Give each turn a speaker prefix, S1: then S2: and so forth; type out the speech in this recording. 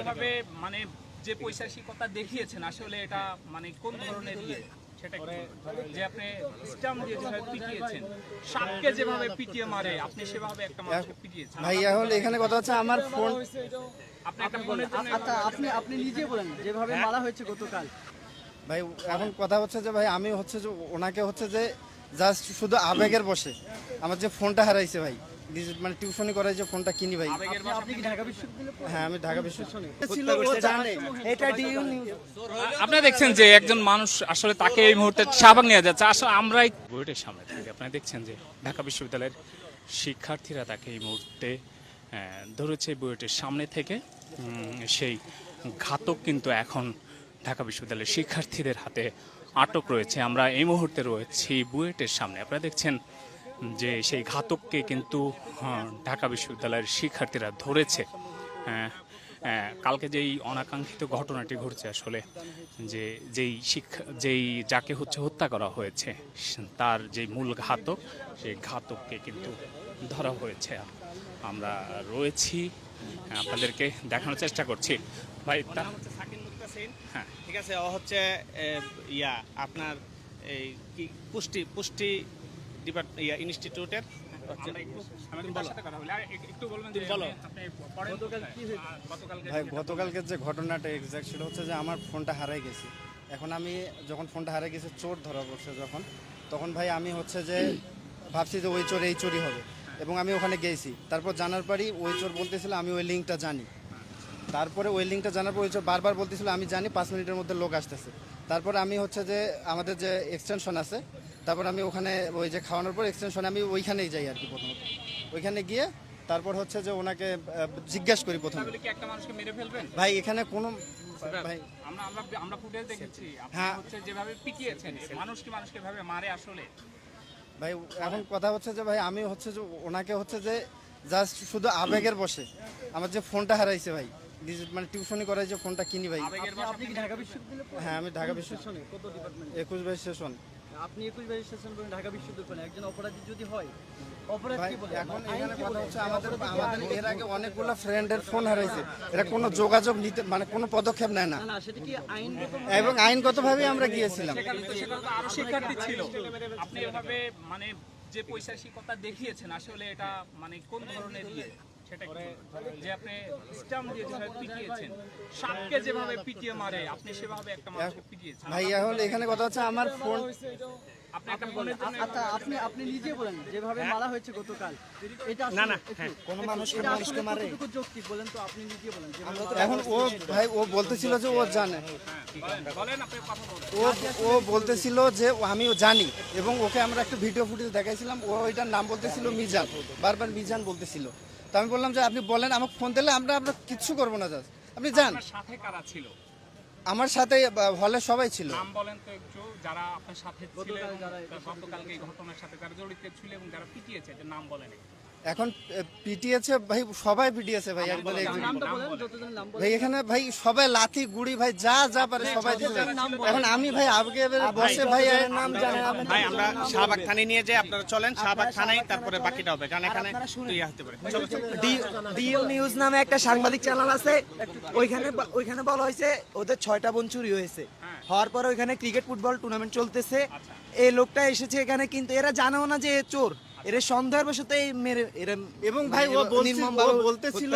S1: এভাবে মানে যে পৈশাচিকতা দেখিয়েছেন আসলে এটা মানে কোন ধরনের ইয়ে? সেটা যে আপনি স্টাম দিয়ে যেভাবে পিটিয়েছেন সাপকে যেভাবে পিটিয়ে মারে আপনি সেভাবে একটা মানুষকে পিটিয়েছেন।
S2: ভাই এখন এখানে কথা হচ্ছে আমার ফোন
S1: আপনি একটা ফোনের জন্য
S3: আচ্ছা আপনি আপনি নিজে বলেন যেভাবে মারা হয়েছে গতকাল।
S2: ভাই এখন কথা হচ্ছে যে ভাই আমি হচ্ছে যে ওনাকে হচ্ছে যে জাস্ট শুধু আবেগের বসে। আমার যে ফোনটা হারাইছে ভাই। মানে টিউশনি করাই যে ফোনটা কিনি ভাই।
S3: আপনি- আপনি কি ঢাকা বিশ্ববিদ্যালয়ে
S2: হ্যাঁ আমি ঢাকা বিশ্ববিদ্যালয় ছিল
S3: এটা ডিউ নিউজ।
S1: আপনারা দেখছেন যে একজন মানুষ আসলে তাকে এই মুহূর্তে শাহবাগ নিয়ে যাচ্ছে। আসলে আমরাই বুয়েটের সামনে থেকে। আপনারা দেখছেন যে ঢাকা বিশ্ববিদ্যালয়ের শিক্ষার্থীরা তাকে এই মুহূর্তে ধরেছে বুয়েটের সামনে থেকে। সেই ঘাতক কিন্তু এখন ঢাকা বিশ্ববিদ্যালয়ের শিক্ষার্থীদের হাতে আটক রয়েছে। আমরা এই মুহূর্তে রয়েছি বুয়েটের সামনে। আপনারা দেখছেন যে সেই ঘাতককে কিন্তু ঢাকা বিশ্ববিদ্যালয়ের শিক্ষার্থীরা ধরেছে। আহ, আহ, কালকে যেই অনাকাঙ্ক্ষিত ঘটনাটি ঘটছে আসলে যে যেই শিক্ষা যেই যাকে হচ্ছে হত্যা করা হয়েছে তার যে মূল ঘাতক সেই ঘাতককে কিন্তু ধরা হয়েছে। আমরা রয়েছি আপনাদেরকে দেখানোর চেষ্টা করছি। ভাই হ্যাঁ।
S4: ঠিক আছে ও হচ্ছে ইয়া আপনার এই কি পুষ্টি পুষ্টি ডিপার্ট ইনস্টিটিউটের।
S2: ভাই গতকালকে যে ঘটনাটা এক্সাক্ট সেটা হচ্ছে যে আমার ফোনটা হারাই গেছে। এখন আমি যখন ফোনটা হারাই গেছে চোর ধরা পড়ছে যখন তখন ভাই আমি হচ্ছে যে ভাবছি যে ওই চোর এই চোরই হবে। এবং আমি ওখানে গেছি। তারপর জানার পরই ওই চোর বলতেছিল আমি ওই লিঙ্কটা জানি। তারপরে ওই লিঙ্কটা জানার পর ওই চোর বারবার বলতেছিল আমি জানি পাঁচ মিনিটের মধ্যে লোক আসতেছে। তারপর আমি হচ্ছে যে আমাদের যে এক্সটেনশন আছে তারপর আমি ওখানে ওই যে খাওয়ানোর পর এক্সটেনশনে আমি ওইখানেই যাই আর কি প্রথমত। ওইখানে গিয়ে তারপর হচ্ছে যে ওনাকে জিজ্ঞাসা করি প্রথমে।
S1: তাহলে কি একটা মানুষকে মেরে ফেলবেন?
S2: ভাই এখানে কোনো ভাই
S1: আমরা আমরা আমরা ফুটেজ দেখেছি।
S2: হ্যাঁ।
S1: হচ্ছে যেভাবে পিটিয়েছেন মানুষ কি মানুষকে ভাবে মারে আসলে?
S2: ভাই এখন কথা হচ্ছে যে ভাই আমি হচ্ছে যে ওনাকে হচ্ছে যে জাস্ট শুধু আবেগের বসে। আমার যে ফোনটা হারাইছে ভাই মানে টিউশনি করাই যে ফোনটা কিনি ভাই।
S3: বিশ্ববিদ্যালয়ে?
S2: হ্যাঁ আমি ঢাকা
S3: কোন
S2: বিশ্ব
S3: সেশনে? কত ডিপার্টমেন্ট
S2: একুশ বাইশ সেশন
S3: আপনি একুশ বাইশ সেশন করেন ঢাকা বিশ্ববিদ্যালয়ে একজন অপরাধী যদি হয় অপরাধ কি বলে?
S2: এখন এখানে কথা হচ্ছে আমাদের আমাদের এর আগে অনেকগুলো ফ্রেন্ডের ফোন হারাইছে। এরা কোনো যোগাযোগ নিতে মানে কোনো পদক্ষেপ নেয় না।
S3: সেটা কি আইনগত
S2: এবং আইনগতভাবে আমরা গিয়েছিলাম।
S1: সেখানে তো সেখানে আরও শিক্ষার্থী ছিল। আপনি এভাবে মানে যে পৈশাচিকতা দেখিয়েছেন আসলে এটা মানে কোন ধরনের ইয়ে? সেটা যে আপনি স্টাম দিয়ে যেভাবে পিটিয়েছেন সাপকে যেভাবে পিটিয়ে মারে আপনি সেভাবে একটা মানুষকে পিটিয়েছেন।
S2: ভাই এখন এখানে কথা হচ্ছে আমার ফোন
S1: আপনি একটা ফোনের জন্য
S3: আচ্ছা আপনি আপনি নিজে বলেন যেভাবে মারা হয়েছে গতকাল। এটা
S4: না, না,
S3: হ্যাঁ। কোন
S2: মানুষকে
S3: মানুষকে মারে। যৌক্তিক বলেন তো আপনি নিজে বলেন
S2: এখন ও ভাই ও বলতেছিল যে ও জানে।
S1: বলেন।
S2: ও ও বলতেছিল যে ও- আমিও জানি। এবং ওকে আমরা একটা ভিডিও ফুটেজ দেখাইছিলাম ও ওইটার নাম বলতেছিল মিজান। বারবার মিজান বলতেছিল। তো আমি বললাম যে আপনি বলেন আমাকে ফোন দিলে আমরা আপনার কিচ্ছু করব না জাস্ট আপনি যান।
S1: সাথে কারা ছিল?
S2: আমার সাথে হলে সবাই ছিল।
S1: নাম বলেন তো একটু যারা আপনার সাথে গতকালকে এই ঘটনার সাথে যারা জড়িত ছিল এবং যারা পিটিয়েছে নাম বলেন।
S2: এখন পিটিয়েছে ভাই সবাই পিটিয়েছে ভাই একবার ভাই এখানে ভাই সবাই লাথি গুড়ি ভাই যা যা পারে সবাই দিচ্ছে এখন আমি ভাই আগে বসে ভাই নাম জানেন
S4: ভাই আমরা শাহবাগ থানায় নিয়ে যাই আপনারা চলেন শাহবাগ থানায় তারপরে বাকিটা হবে কারণ এখানে একটু ইয়ে হতে পারে চলো চলো।
S5: ডিএল নিউজ নামে একটা সাংবাদিক চ্যানেল আছে ওইখানে ওইখানে বলা হয়েছে ওদের ছয়টা বোন চুরি হয়েছে। হওয়ার পরে ওইখানে ক্রিকেট ফুটবল টুর্নামেন্ট চলতেছে। এই লোকটা এসেছে এখানে কিন্তু এরা জানেও না যে এ চোর। এরা সন্দেহের বশত এই মেরে এরা
S2: এবং ভাই ও বলতেছিল